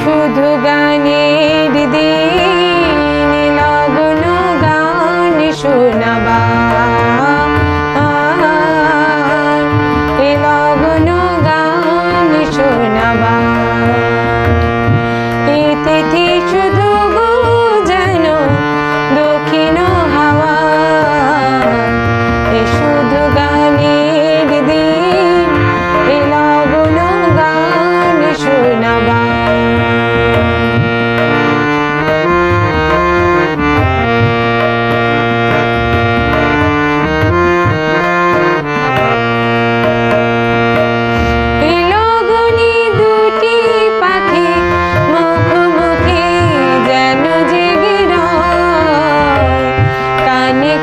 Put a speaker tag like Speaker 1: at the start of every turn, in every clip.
Speaker 1: শুধু গানের দিন নগন গান শোনাবা। নগন গান শোনাবা। এ তিথি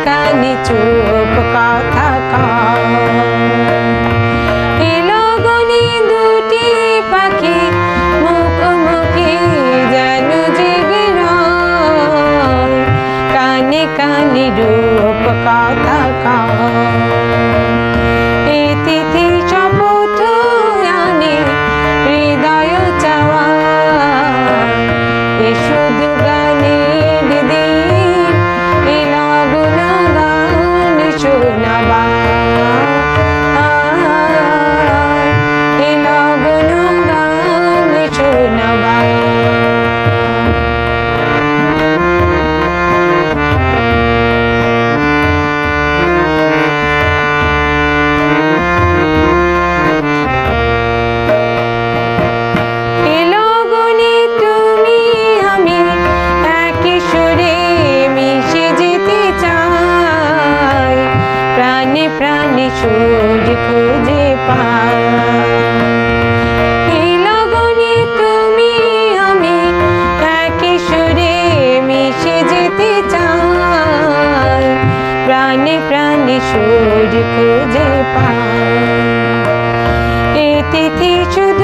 Speaker 1: কানি চুপ কথা এলো গনি দুটি পাখি, মুখোমুখি যেন জীবির কানে কানে রূপ কথা কা এ তিথি প্রাণী প্রাণী সুর খুঁজে পায় তুমি আমি একে সুরে মিশে যেতে চাই। প্রাণে প্রাণে সুর খুঁজে পায় এতে শুধু